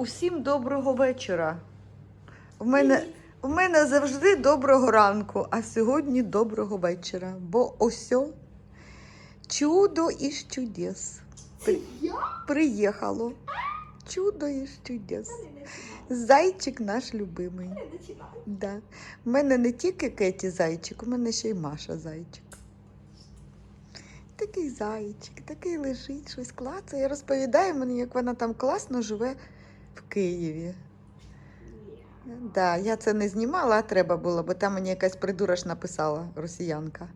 Усім доброго вечора. В мене, в мене завжди доброго ранку, а сьогодні доброго вечора. Бо осьо чудо із чудес. При... Приїхало. Чудо із чудес. Зайчик наш любимий. Да. У мене не тільки Кеті зайчик, у мене ще й Маша зайчик. Такий зайчик, такий лежить, щось клацає, розповідає мені, як вона там класно живе в Києві. Да, я це не знімала, а треба було, бо там мені якась придураш написала росіянка.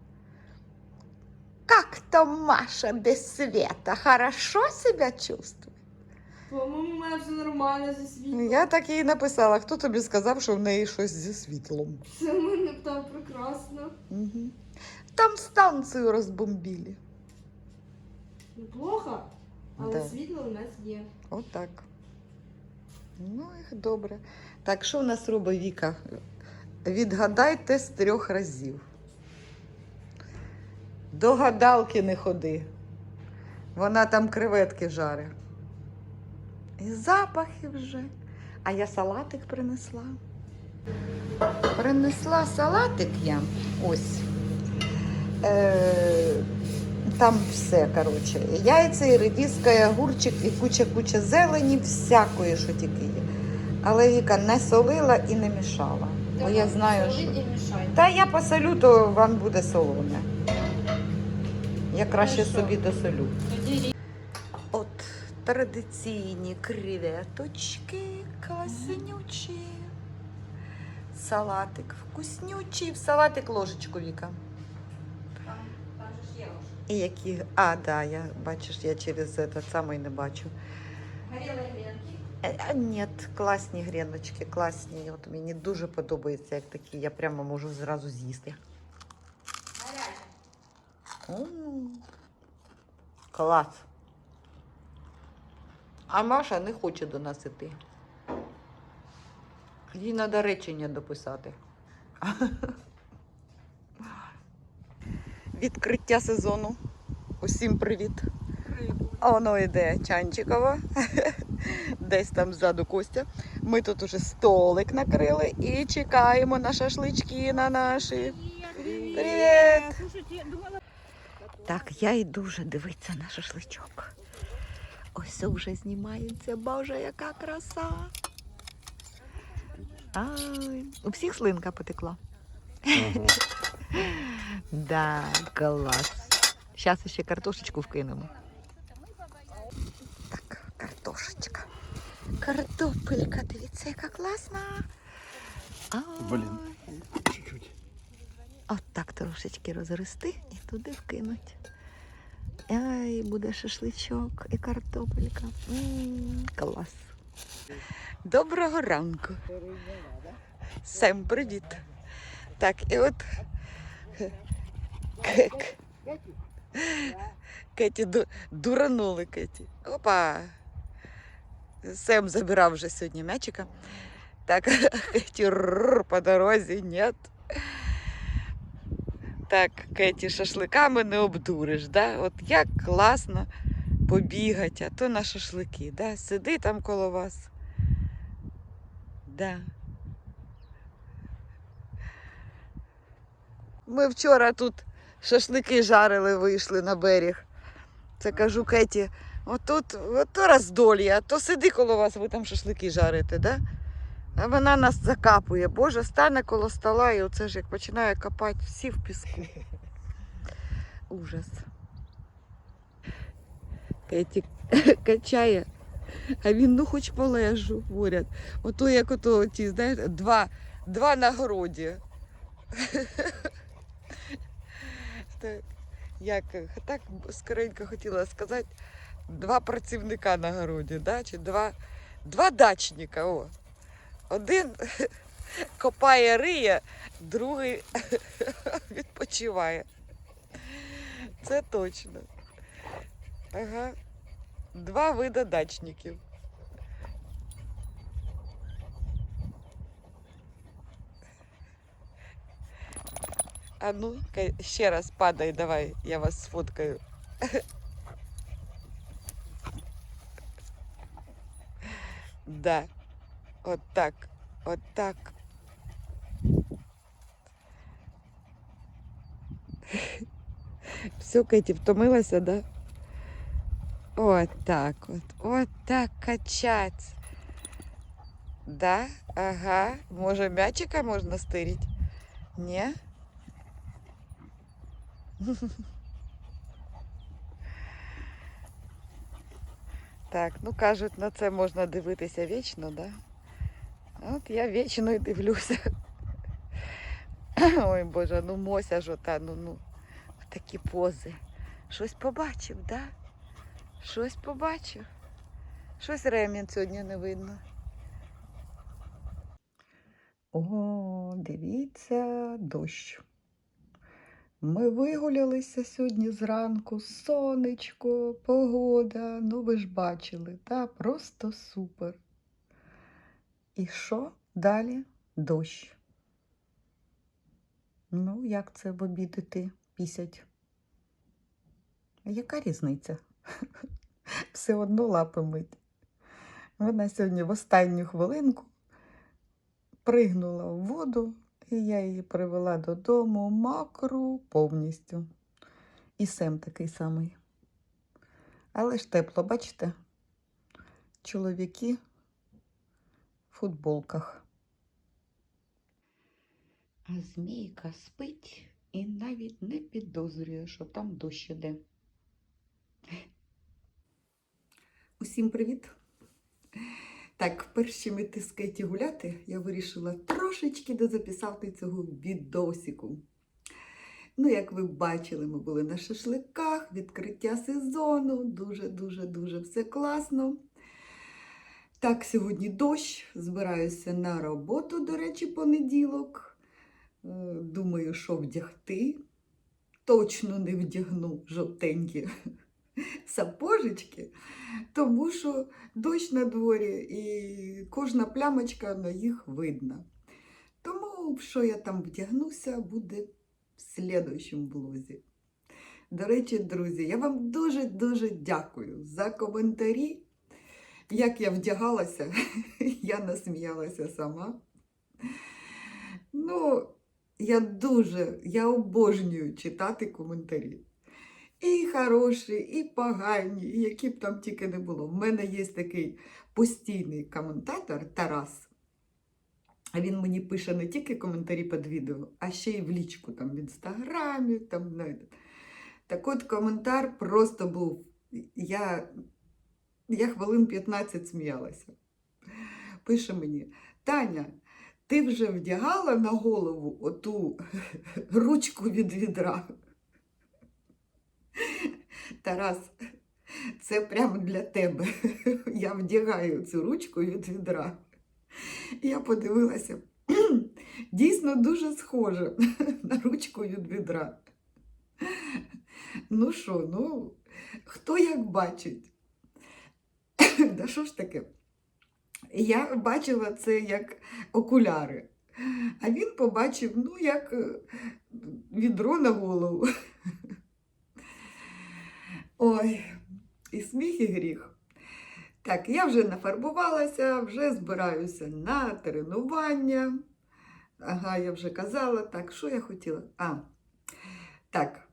Как там Маша без света? Хорошо себя чувствует? По-моєму, мене все нормально зі світлом. Я так їй написала. Хто тобі сказав, що в неї щось зі світлом? Це в мене там прекрасно. Угу. Там станцію розбомбили. Неплохо, але Да. світло у нас є. Отак. Ну, і добре. Так, що в нас робить Віка? Відгадайте з трьох разів. До гадалки не ходи. Вона там креветки жарить. І запахи вже. А я салатик принесла. Принесла салатик я. Ось. Е, там все, коротше. Яйця, і редиска, і огурчик, і куча-куча зелені, всякої, що тільки є. Але Віка не солила і не мішала. Бо я знаю, що. Та я посолю, то вам буде солоне. Я краще собі досолю. От традиційні креветочки класнючі. Салатик вкуснючий. В салатик ложечку Віка. І які. А, да, я бачиш, я через этот самий не бачу. Горіли грінки. Е, ні, класні гріночки, класні. От мені дуже подобається, як такі. Я прямо можу зразу з'їсти. Клас. А Маша не хоче до нас іти. Їй треба речення дописати. Відкриття сезону. Усім привіт. А воно йде Чанчикова. Десь там ззаду Костя. Ми тут уже столик накрили і чекаємо на шашлички на наші. Привіт! Так, я йду вже дивитися на шашличок. Ось вже знімається. Боже, яка краса. Ай, у всіх слинка потекла. Да, клас. Зараз ще картошечку вкинемо. Так, картошечка. Картопелька, дивіться, яка класна. Блін. Чуть-чуть. От так трошечки розрости і туди вкинуть. Ай, буде шашличок і картопелька. М, клас. Доброго ранку. Сем, привіт. Так, і от. Кеті дуранули Кеті. Опа. Сем забирав вже сьогодні м'ячика. Так, Кеті по дорозі, нет. Так, Кеті, шашликами не обдуриш, да? От як класно побігати, а то на шашлики, да? Сиди там коло вас. Да. Ми вчора тут шашлики жарили, вийшли на берег. Це кажу Кеті, отут, ото роздолья, а то сиди коло вас, ви там шашлики жарите, да? А вона нас закапує. Боже, стане коло стола і оце ж як починає копати всі в піску. Ужас. Кеті качає, а він ну хоч полежу, говорять. Ото як ото ті, знаєте, два, два на городі. Так, як так скоренько хотіла сказати, два працівника на городі, да? чи два, два дачника. О. Один копає риє, другий відпочиває. Це точно. Ага. Два вида дачників. А ну, ка- ще раз падай, давай, я вас сфоткаю. Да. От так. От так. Все, Кеті, втомилася, да? От так от. От так качать. Да? Ага. Може, м'ячика можна стирити? Ні? Так, ну кажуть, на це можна дивитися вічно, да? От я вічно і дивлюся. Ой Боже, ну Мося ж ота, ну ну. Такі пози. Щось побачив, да? Щось побачив. Щось ремінь сьогодні не видно. О, дивіться, дощ. Ми вигулялися сьогодні зранку, сонечко, погода. Ну, ви ж бачили, та просто супер. І що далі? Дощ. Ну, як це в обід іти? Пісять. Яка різниця? Все одно лапи мить. Вона сьогодні в останню хвилинку пригнула в воду, і я її привела додому макру повністю. І сем такий самий. Але ж тепло, бачите? Чоловіки в футболках. А змійка спить і навіть не підозрює, що там дощ іде. Усім привіт! Так, перш чим іти з Кеті гуляти, я вирішила трошечки дозаписати цього відосику. Ну, як ви бачили, ми були на шашликах, відкриття сезону, дуже-дуже-дуже все класно. Так, сьогодні дощ, збираюся на роботу, до речі, понеділок. Е, Думаю, що вдягти. Точно не вдягну жовтенькі сапожечки, тому що дощ на дворі і кожна плямочка на їх видна. Тому, що я там вдягнуся, буде в слідуючому блозі. До речі, друзі, я вам дуже-дуже дякую за коментарі. Як я вдягалася, я насміялася сама. Ну, я дуже, я обожнюю читати коментарі. І хороші, і погані, і які б там тільки не було. В мене є такий постійний коментатор Тарас. Він мені пише не тільки коментарі під відео, а ще й в лічку там в інстаграмі. Там. Так от коментар просто був. Я, я хвилин 15 сміялася. Пише мені, Таня, ти вже вдягала на голову оту ручку від відра. Тарас, це прямо для тебе. Я вдягаю цю ручку від відра. Я подивилася, дійсно дуже схоже на ручку від відра. Ну що, ну, хто як бачить? Да що ж таке? Я бачила це як окуляри, а він побачив, ну, як е, відро на голову. Ой, і сміх, і гріх. Так, я вже нафарбувалася, вже збираюся на тренування. Ага, я вже казала, так, що я хотіла? А, так,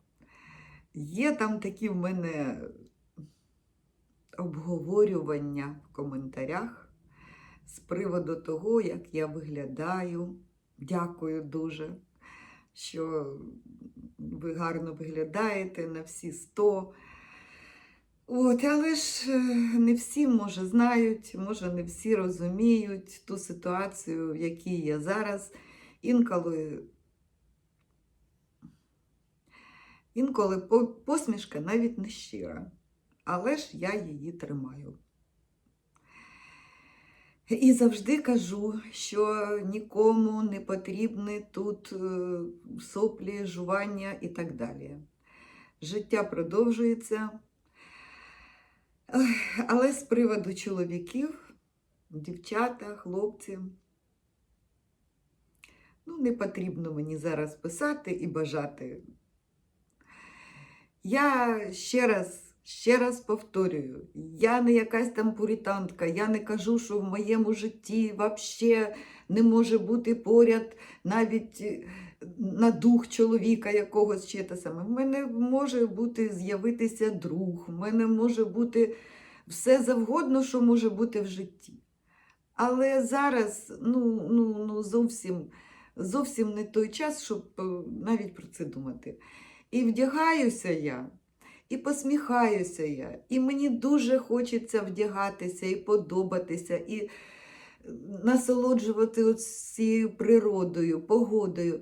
є там такі в мене обговорювання в коментарях з приводу того, як я виглядаю. Дякую дуже, що ви гарно виглядаєте на всі 100. От, але ж е, не всі, може, знають, може, не всі розуміють ту ситуацію, в якій я зараз. Інколи, інколи посмішка навіть не щира, але ж я її тримаю. І завжди кажу, що нікому не потрібні тут е, соплі, жування і так далі. Життя продовжується. Але з приводу чоловіків, дівчата, хлопці, ну, не потрібно мені зараз писати і бажати. Я ще раз Ще раз повторюю, я не якась там пуритантка, я не кажу, що в моєму житті взагалі не може бути поряд навіть на дух чоловіка якогось чи те саме. В мене може бути з'явитися друг, в мене може бути все завгодно, що може бути в житті. Але зараз ну, ну, ну, зовсім, зовсім не той час, щоб е, навіть про це думати. І вдягаюся я, і посміхаюся я, і мені дуже хочеться вдягатися і подобатися, і насолоджувати цією природою, погодою.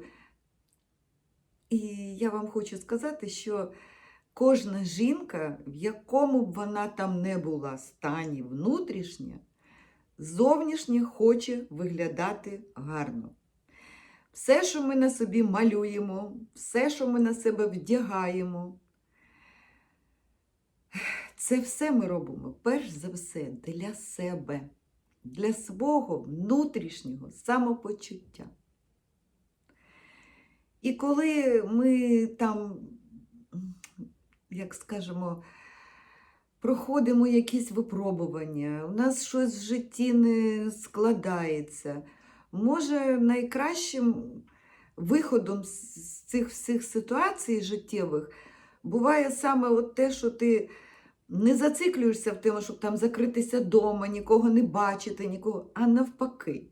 І я вам хочу сказати, що кожна жінка, в якому б вона там не була стані внутрішня, зовнішнє хоче виглядати гарно. Все, що ми на собі малюємо, все, що ми на себе вдягаємо, це все ми робимо перш за все для себе, для свого внутрішнього самопочуття. І коли ми там, як скажемо, проходимо якісь випробування, у нас щось в житті не складається, може найкращим виходом з цих всіх ситуацій життєвих буває саме от те, що ти не зациклюєшся в тому, щоб там закритися вдома, нікого не бачити, нікого, а навпаки.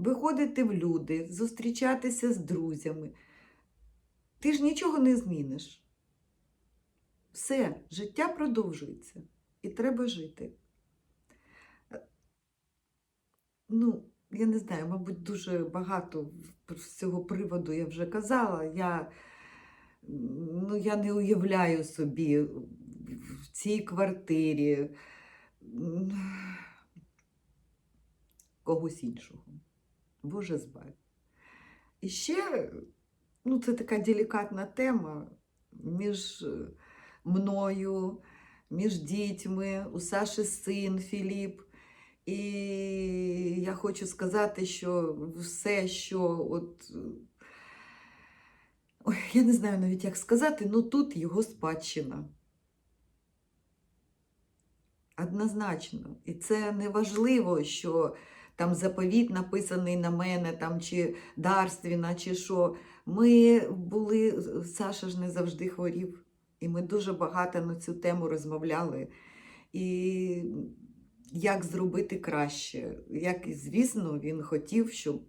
Виходити в люди, зустрічатися з друзями. Ти ж нічого не зміниш. Все, життя продовжується і треба жити. Ну, я не знаю, мабуть, дуже багато з цього приводу я вже казала. Я, ну, я не уявляю собі в цій квартирі когось іншого. Боже збавь. І ще, ну, це така делікатна тема між е, мною, між дітьми, у Саші син Філіп. І я хочу сказати, що все, що от. Ой, я не знаю навіть, як сказати, ну тут його спадщина. Однозначно. І це не важливо, що там заповіт написаний на мене, там, чи дарственна, чи що. Ми були, Саша ж не завжди хворів, і ми дуже багато на цю тему розмовляли. І як зробити краще. Як, звісно, він хотів, щоб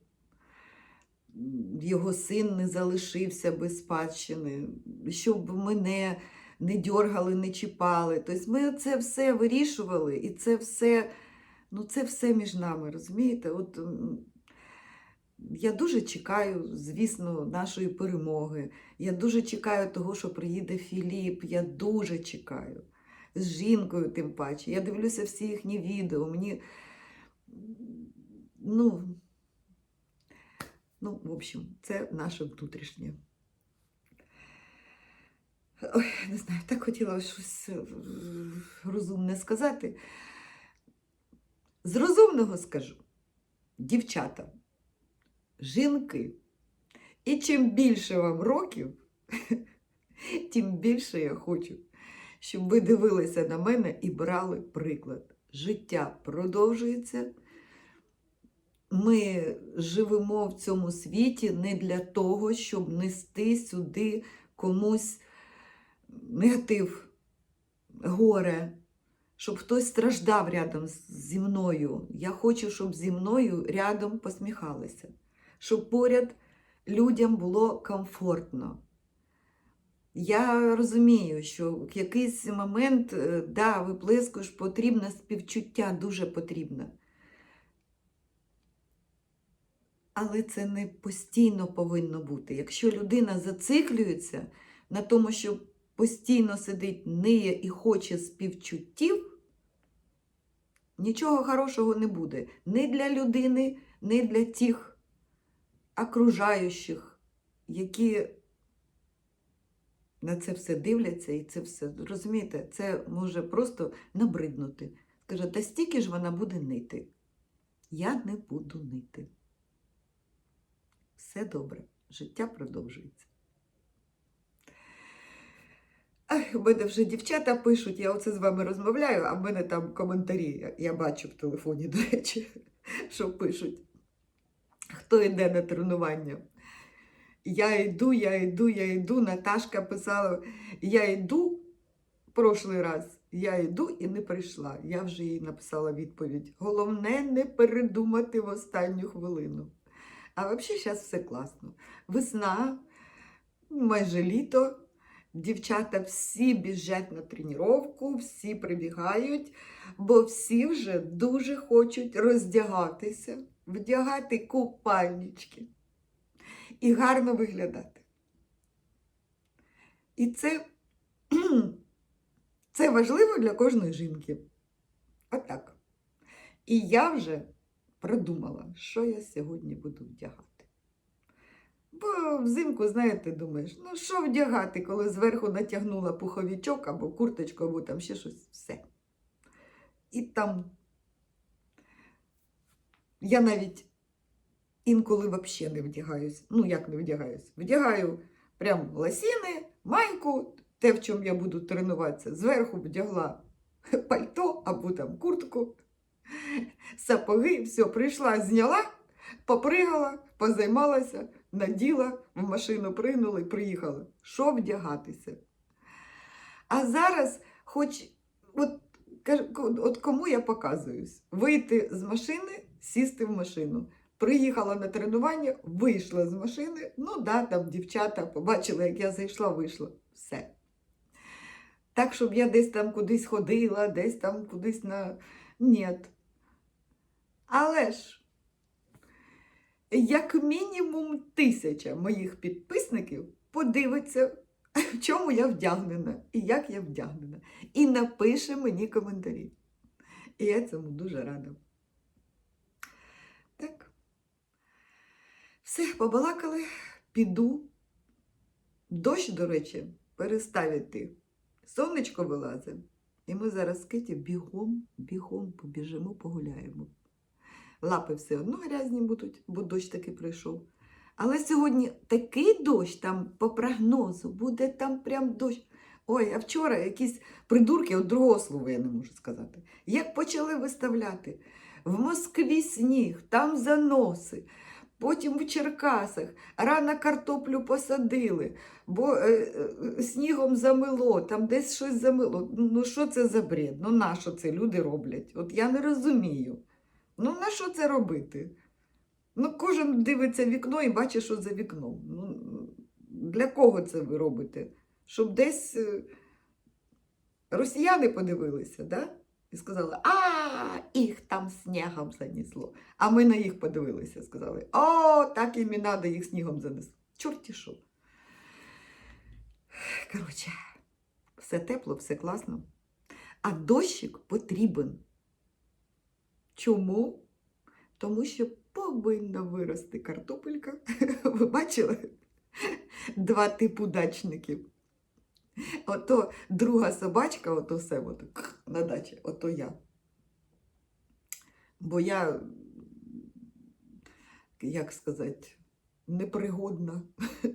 його син не залишився без спадщини, щоб мене не дьоргали, не чіпали. Тобто ми це все вирішували, і це все, ну це все між нами, розумієте? От, я дуже чекаю, звісно, нашої перемоги. Я дуже чекаю того, що приїде Філіп. Я дуже чекаю. З жінкою, тим паче. Я дивлюся всі їхні відео. Мені. Ну, ну, в общем, це наше внутрішнє. Ой, не знаю, так хотіла щось е, розумне сказати. З розумного скажу, дівчата, жінки, і чим більше вам років, тим більше я хочу, щоб ви дивилися на мене і брали приклад. Життя продовжується. Ми живемо в цьому світі не для того, щоб нести сюди комусь негатив, горе, щоб хтось страждав рядом зі мною. Я хочу, щоб зі мною рядом посміхалися, щоб поряд людям було комфортно. Я розумію, що в якийсь момент, е, да, виплескуєш, потрібне співчуття, дуже потрібне. Але це не постійно повинно бути. Якщо людина зациклюється на тому, що постійно сидить, ниє і хоче співчуттів, нічого хорошого не буде. Ні для людини, ні для тих окружаючих, які на це все дивляться і це все. Розумієте, це може просто набриднути. Скаже, та стільки ж вона буде нити. Я не буду нити. Все добре, життя продовжується. Ай, у мене вже дівчата пишуть, я оце з вами розмовляю, а в мене там коментарі. Я бачу в телефоні, до речі, що пишуть. Хто йде на тренування? Я йду, я йду, я йду. Наташка писала, я йду прошлий раз. Я йду і не прийшла. Я вже їй написала відповідь. Головне не передумати в останню хвилину. А взагалі зараз все класно. Весна, майже літо. Дівчата всі біжать на тренування, всі прибігають, бо всі вже дуже хочуть роздягатися, вдягати купальнички і гарно виглядати. І це, це важливо для кожної жінки. Отак. І я вже продумала, що я сьогодні буду вдягати. Бо взимку, знаєте, думаєш, ну що вдягати, коли зверху натягнула пуховічок або курточку, або там ще щось все. І там я навіть інколи взагалі не вдягаюсь. Ну, як не вдягаюсь? Вдягаю прям лосіни, майку, те, в чому я буду тренуватися. Зверху вдягла пальто або там куртку, сапоги, все, прийшла, зняла, попригала, позаймалася, наділа, в машину пригнула і приїхала. Що вдягатися? А зараз, хоч от, от кому я показуюсь, вийти з машини, сісти в машину. Приїхала на тренування, вийшла з машини. Ну да, там дівчата побачили, як я зайшла, вийшла. Все. Так, щоб я десь там кудись ходила, десь там кудись на. Ні. Але ж, як мінімум тисяча моїх підписників подивиться, в чому я вдягнена і як я вдягнена. І напише мені коментарі. І я цьому дуже рада. Так. Все, побалакали, піду. Дощ, до речі, перестав іти. Сонечко вилазить. І ми зараз з Киті бігом, бігом побіжимо, погуляємо. Лапи все одно грязні будуть, бо дощ таки прийшов. Але сьогодні такий дощ там по прогнозу, буде там прям дощ. Ой, а вчора якісь придурки, от другого слова я не можу сказати. Як почали виставляти в Москві сніг, там заноси, потім в Черкасах рано картоплю посадили, бо е, е, снігом замило, там десь щось замило. Ну що це за бред? Ну на що це люди роблять? От я не розумію. Ну на що це робити? Ну, кожен дивиться вікно і бачить, що за вікном. Ну, для кого це ви робите? Щоб десь е, росіяни подивилися, да? І сказали, а, їх там снігом занесло. А ми на їх подивилися, сказали, о, так їм і надо, їх снігом занесло. Чорті що. Коротше, все тепло, все класно. А дощик потрібен. Чому? Тому що повинна вирости картопелька. Ви бачили? Два типу дачників. Ото друга собачка, ото все ото, на дачі, ото я. Бо я, як сказати, непригодна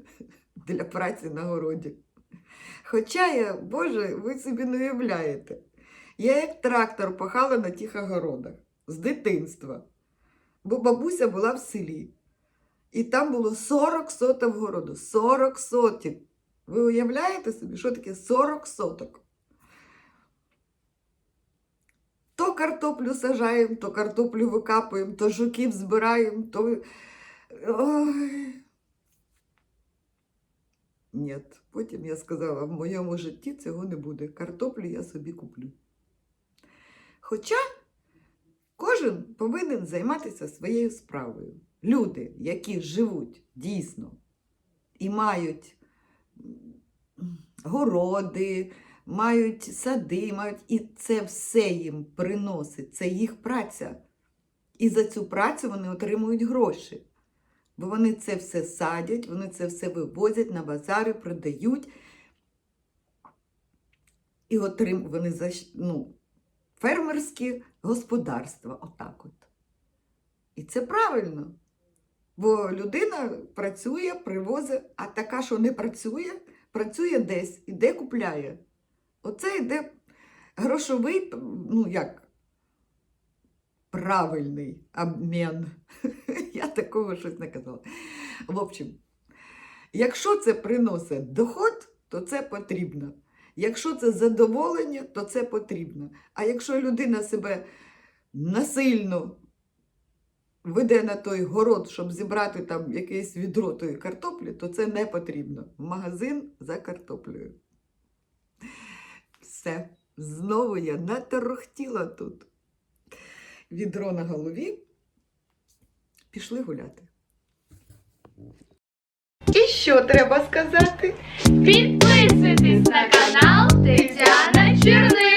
для праці на городі. Хоча я, Боже, ви собі не уявляєте, я як трактор пахала на тих огородах з дитинства. Бо бабуся була в селі. І там було 40 соток городу. 40 соток. Ви уявляєте собі, що таке 40 соток? То картоплю сажаємо, то картоплю викапуємо, то жуків збираємо, то. Ой. Ні, потім я сказала, в моєму житті цього не буде. Картоплю я собі куплю. Хоча кожен повинен займатися своєю справою. Люди, які живуть дійсно і мають городи, мають сади, мають, і це все їм приносить, це їх праця. І за цю працю вони отримують гроші. Бо вони це все садять, вони це все вивозять на базари, продають. І отрим... вони за... ну, фермерські господарства, отак от. І це правильно. Бо людина працює, привозить, а така, що не працює, працює десь, іде купляє. Оце йде грошовий, ну як, правильний обмін. Я такого щось не казала. В общем, якщо це приносить доход, то це потрібно. Якщо це задоволення, то це потрібно. А якщо людина себе насильно веде на той город, щоб зібрати там якесь відро тої картоплі, то це не потрібно. Магазин за картоплею. Все. Знову я наторохтіла тут. Відро на голові. Пішли гуляти. І що треба сказати? Підписуйтесь на канал Тетяна Чернив.